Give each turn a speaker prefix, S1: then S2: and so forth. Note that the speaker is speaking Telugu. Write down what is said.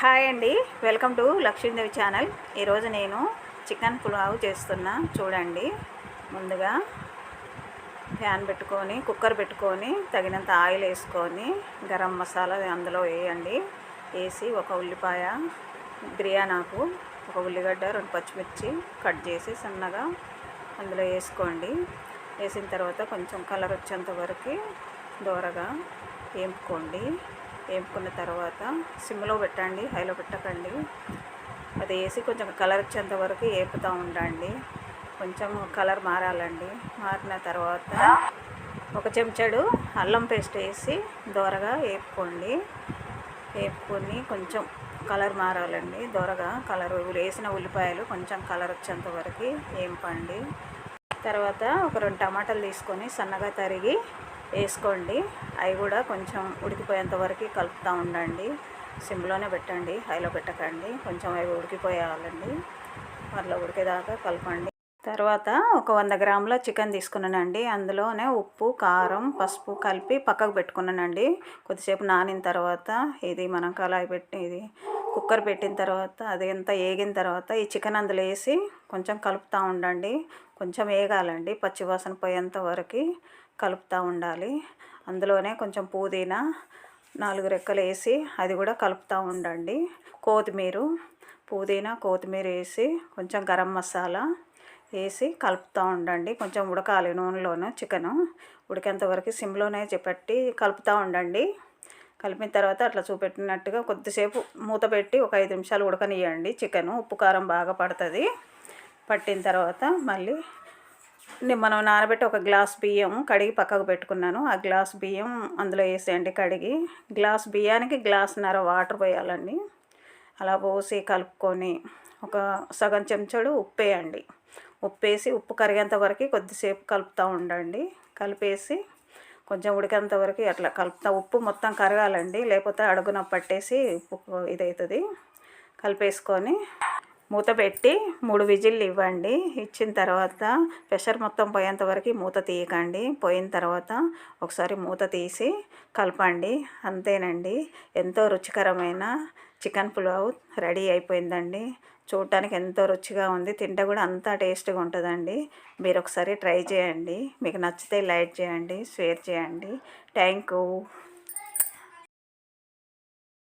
S1: హాయ్ అండి. Welcome to Lakshmidevi channel. ఈరోజు నేను చికెన్ పులావ్ చేస్తున్నా. చూడండి. ముందుగా ప్యాన్ పెట్టుకొని కుక్కర్ పెట్టుకొని తగినంత ఆయిల్ వేసుకొని గరం మసాలా అందులో వేయండి. వేసి ఒక ఉల్లిపాయ బిర్యానాకు ఒక ఉల్లిగడ్డ రెండు పచ్చిమిర్చి కట్ చేసి సన్నగా అందులో వేసుకోండి. వేసిన తర్వాత కొంచెం కలర్ వచ్చేంత వరకు దూరగా వేపుకోండి. వేపుకున్న తర్వాత సిమ్లో పెట్టండి హైలో పెట్టకండి. అది వేసి కొంచెం కలర్ వచ్చేంత వరకు వేపుతూ ఉండండి. కొంచెం కలర్ మారాలండి. మారిన తర్వాత ఒక చెంచాడు అల్లం పేస్ట్ వేసి దోరగా వేపుకోండి. వేపుకొని కొంచెం కలర్ మారాలండి. దోరగా కలర్ వేసిన ఉల్లిపాయలు కొంచెం కలర్ వచ్చేంత వరకు వేంపండి. తర్వాత ఒక రెండు టమాటాలు తీసుకొని సన్నగా తరిగి వేసుకోండి. అవి కూడా కొంచెం ఉడికిపోయేంత వరకు కలుపుతూ ఉండండి. సిమ్లోనే పెట్టండి. హైలో పెట్టకండి. కొంచెం అవి ఉడికిపోయాలండి. అట్లా ఉడికేదాకా కలపండి. తర్వాత ఒక వంద గ్రాముల చికెన్ తీసుకున్నానండి. అందులోనే ఉప్పు కారం పసుపు కలిపి పక్కకు పెట్టుకున్నానండి. కొద్దిసేపు నానిన తర్వాత ఇది మనం కళాయి పెట్టి ఇది కుక్కర్ పెట్టిన తర్వాత అది ఎంత వేగిన తర్వాత ఈ చికెన్ అందులో వేసి కొంచెం కలుపుతూ ఉండండి. కొంచెం వేగాలండి పచ్చివాసన పోయేంత వరకు కలుపుతూ ఉండాలి. అందులోనే కొంచెం పుదీనా నాలుగు రెక్కలు వేసి అది కూడా కలుపుతూ ఉండండి. కొత్తిమీర పుదీనా కొత్తిమీర వేసి కొంచెం గరం మసాలా వేసి కలుపుతూ ఉండండి. కొంచెం ఉడకాలి నూనెలోను చికెను. ఉడికేంత వరకు సిమ్లోనే చెప్పట్టి కలుపుతూ ఉండండి. కలిపిన తర్వాత అట్లా చూపెట్టినట్టుగా కొద్దిసేపు మూత పెట్టి ఒక ఐదు నిమిషాలు ఉడకనియండి చికెను ఉప్పు కారం బాగా పడుతుంది. పట్టిన తర్వాత మళ్ళీ మనం నానబెట్టి ఒక గ్లాస్ బియ్యం కడిగి పక్కకు పెట్టుకున్నాను. ఆ గ్లాస్ బియ్యం అందులో వేసేయండి కడిగి. గ్లాస్ బియ్యానికి గ్లాస్న్నర వాటర్ పోయాలండి. అలా పోసి కలుపుకొని ఒక సగం చెంచాడు ఉప్పు వేయండి ఉప్పు వేసి ఉప్పు కరిగేంత వరకు కొద్దిసేపు కలుపుతూ ఉండండి. కలిపేసి కొంచెం ఉడికేంత వరకు అట్లా కలుపుతా. ఉప్పు మొత్తం కరగాలండి. లేకపోతే అడుగున పట్టేసి ఉప్పు ఇదవుతుంది కలిపేసుకొని మూత పెట్టి మూడు విజిల్లు ఇవ్వండి. ఇచ్చిన తర్వాత ప్రెషర్ మొత్తం పోయేంత వరకు మూత తీయకండి. పోయిన తర్వాత ఒకసారి మూత తీసి కలపండి. అంతేనండి. ఎంతో రుచికరమైన చికెన్ పులావ్ రెడీ అయిపోయిందండి. చూడటానికి ఎంతో రుచిగా ఉంది. తింటే కూడా అంత టేస్ట్గా ఉంటుందండి. మీరు ఒకసారి ట్రై చేయండి. మీకు నచ్చితే లైక్ చేయండి షేర్ చేయండి. Thank you